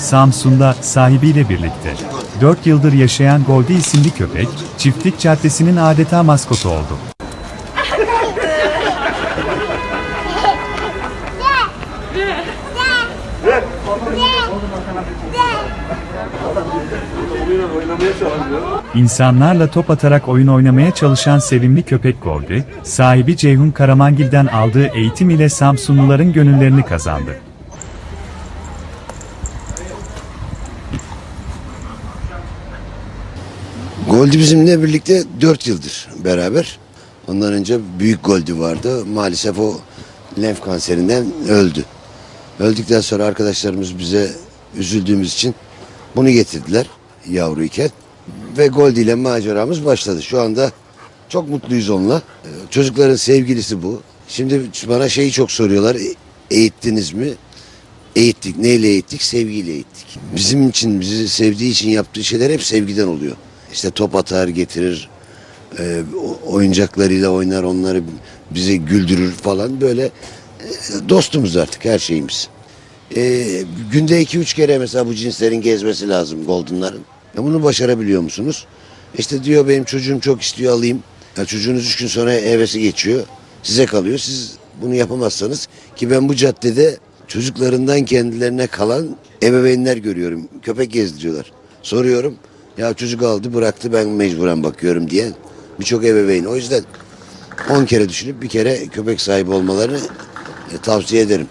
Samsun'da sahibiyle birlikte 4 yıldır yaşayan Goldie isimli köpek, Çiftlik Caddesi'nin adeta maskotu oldu. İnsanlarla top atarak oyun oynamaya çalışan sevimli köpek Goldie, sahibi Ceyhun Karamangil'den aldığı eğitim ile Samsunluların gönüllerini kazandı. Goldi bizimle birlikte 4 yıldır beraber. Ondan önce büyük Goldi vardı. Maalesef o lenf kanserinden öldü. Öldükten sonra arkadaşlarımız bize üzüldüğümüz için bunu getirdiler yavruyken. Ve Goldi ile maceramız başladı. Şu anda çok mutluyuz onunla. Ee, Çocukların sevgilisi bu. Şimdi bana şeyi çok soruyorlar. "E- Eğittiniz mi? Eğittik. Neyle eğittik? Sevgiyle eğittik. Bizim için, bizi sevdiği için yaptığı şeyler hep sevgiden oluyor. İşte top atar, getirir, e, oyuncaklarıyla oynar, onları bizi güldürür falan böyle e, dostumuz artık her şeyimiz. Günde iki üç kere mesela bu cinslerin gezmesi lazım Golden'ların. E, bunu başarabiliyor musunuz? İşte diyor benim çocuğum çok istiyor alayım. Ya çocuğunuz üç gün sonra hevesi geçiyor. Size kalıyor. Siz bunu yapamazsanız ki ben bu caddede çocuklarından kendilerine kalan ebeveynler görüyorum. Köpek gezdiriyorlar. Soruyorum. Ya çocuk aldı bıraktı ben mecburen bakıyorum diye birçok ebeveyn. O yüzden 10 kere düşünüp bir kere köpek sahibi olmalarını e, tavsiye ederim.